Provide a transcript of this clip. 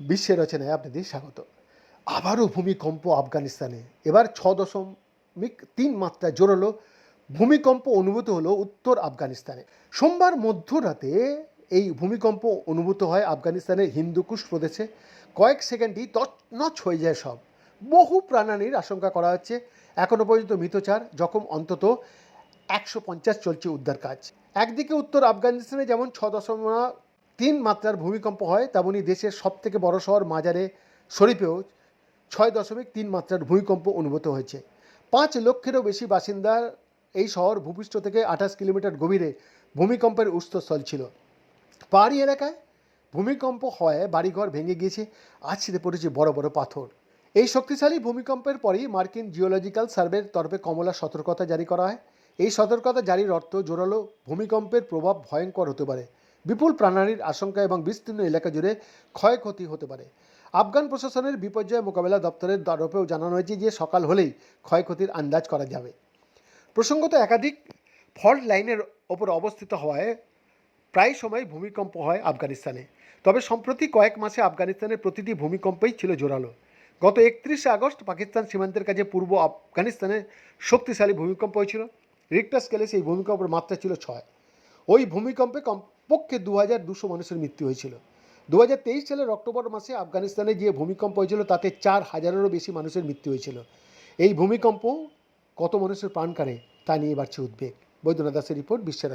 বিশ্বের রচনায় আপনাদের স্বাগত। আবারও ভূমিকম্প আফগানিস্তানে। এবার ছ দশমিক তিন মাত্রা জোরালো ভূমিকম্প অনুভূত হলো উত্তর আফগানিস্তানে। সোমবার মধ্যরাতে এই ভূমিকম্প অনুভূত হয় আফগানিস্তানের হিন্দুকুশ প্রদেশে। কয়েক সেকেন্ডই তছনছ হয়ে যায় সব। বহু প্রাণানির আশঙ্কা করা হচ্ছে। এখনও পর্যন্ত মৃত চার জখম অন্তত একশো পঞ্চাশ চলছে উদ্ধার কাজ। একদিকে উত্তর আফগানিস্তানে যেমন ছ দশমিক তিন মাত্রার ভূমিকম্প হয়, তেমনি দেশের সবথেকে বড় শহর মাজারে শরীফেও ছয় দশমিক তিন মাত্রার ভূমিকম্প অনুভূত হয়েছে। পাঁচ লক্ষেরও বেশি বাসিন্দার এই শহর ভূপৃষ্ঠ থেকে আঠাশ কিলোমিটার গভীরে ভূমিকম্পের উৎসস্থল ছিল। পাহাড়ি এলাকায় ভূমিকম্প হওয়ায় বাড়িঘর ভেঙে গিয়েছে আছড়ে পড়েছে বড় বড় পাথর। এই শক্তিশালী ভূমিকম্পের পরেই মার্কিন জিওলজিক্যাল সার্ভের তরফে কমলা সতর্কতা জারি করা হয়। এই সতর্কতা জারির অর্থ জোরালো ভূমিকম্পের প্রভাব ভয়ঙ্কর হতে পারে, বিপুল প্রাণহানির আশঙ্কা এবং বিস্তীর্ণ এলাকা জুড়ে ক্ষয়ক্ষতি হতে পারে। আফগান প্রশাসনের বিপর্যয় মোকাবেলা দপ্তরের তরফেও জানানো হয়েছে যে সকাল হলেই ক্ষয়ক্ষতির আন্দাজ করা যাবে। প্রসঙ্গত একাধিক ফল্ট লাইনের ওপর অবস্থিত হওয়ায় প্রায় সময় ভূমিকম্প হয় আফগানিস্তানে। তবে সম্প্রতি কয়েক মাসে আফগানিস্তানের প্রতিটি ভূমিকম্পই ছিল জোরালো। গত একত্রিশে আগস্ট পাকিস্তান সীমান্তের কাছে পূর্ব আফগানিস্তানে শক্তিশালী ভূমিকম্প হয়েছিল। রিক্টার স্কেলে সেই ভূমিকম্পের মাত্রা ছিল ছয়। ওই ভূমিকম্পে কমপক্ষে দু হাজার দুশো মানুষের মৃত্যু হয়েছিল। দু হাজার তেইশ সালের অক্টোবর মাসে আফগানিস্তানে যে ভূমিকম্প হয়েছিল, তাতে চার হাজারেরও বেশি মানুষের মৃত্যু হয়েছিল। এই ভূমিকম্প কত মানুষের প্রাণ কাড়ে তা নিয়ে বাড়ছে উদ্বেগ। বৈদ্যনাথ দাসের রিপোর্ট, বিশ্বের